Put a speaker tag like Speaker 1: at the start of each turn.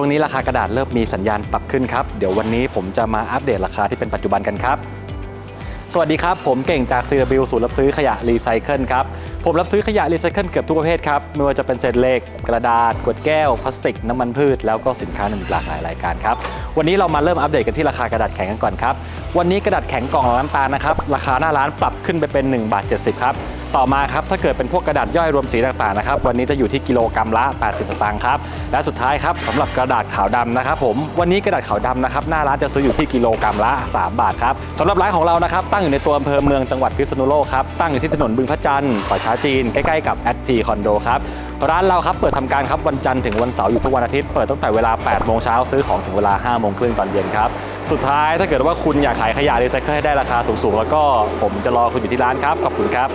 Speaker 1: ช่วงนี้ราคากระดาษเริ่มมีสัญญาณปรับขึ้นครับ เดี๋ยววันนี้ผมจะมาอัปเดตราคาที่เป็นปัจจุบันกันครับ สวัสดีครับ ผมเก่งจากซีบิลศูนย์รับซื้อขยะรีไซเคิลครับ ผมรับซื้อขยะรีไซเคิลเกือบทุกประเภทครับ ไม่ว่าจะเป็นเศษเหล็ก กระดาษ ขวดแก้ว พลาสติก น้ำมันพืช แล้วก็สินค้าหนึ่งหลากหลายรายการครับ วันนี้เรามาเริ่มอัปเดตกันที่ราคากระดาษแข็งกันก่อนครับ วันนี้กระดาษแข็งกล่องละน้ำตาลนะครับ ราคาหน้าร้านปรับขึ้นไปเป็น1บาท70ครับ ต่อมาครับถ้าเกิดเป็นพวกกระดาษย่อยรวมสีต่างๆนะครับวันนี้จะอยู่ที่กิโลกรัมละ 80 สตางค์ครับและสุดท้ายครับสำหรับกระดาษขาวดำนะครับผมวันนี้กระดาษขาวดำนะครับหน้าร้านจะซื้ออยู่ที่กิโลกรัมละ 3 บาทครับสำหรับร้านของเรานะครับตั้งอยู่ในตัวอำเภอเมืองจังหวัดพิษณุโลกครับตั้งอยู่ที่ถนนบึงพระจันทร์ป่าช้าจีนใกล้ๆกับแอตทีคอนโดครับร้านเราครับเปิดทำการครับวันจันทร์ถึงวันเสาร์อยู่ทุกวันอาทิตย์เปิดตั้งแต่เวลา 8 โมงเช้าซื้อของถึงเวลา 5 โมงครึ่งตอนเย็นครับ สุดท้ายถ้าเกิดว่าคุณอยากขายขยะรีไซเคิลให้ได้ราคาสูงๆ แล้วก็ผมจะรอคุณอยู่ที่ร้านครับ ขอบคุณครับ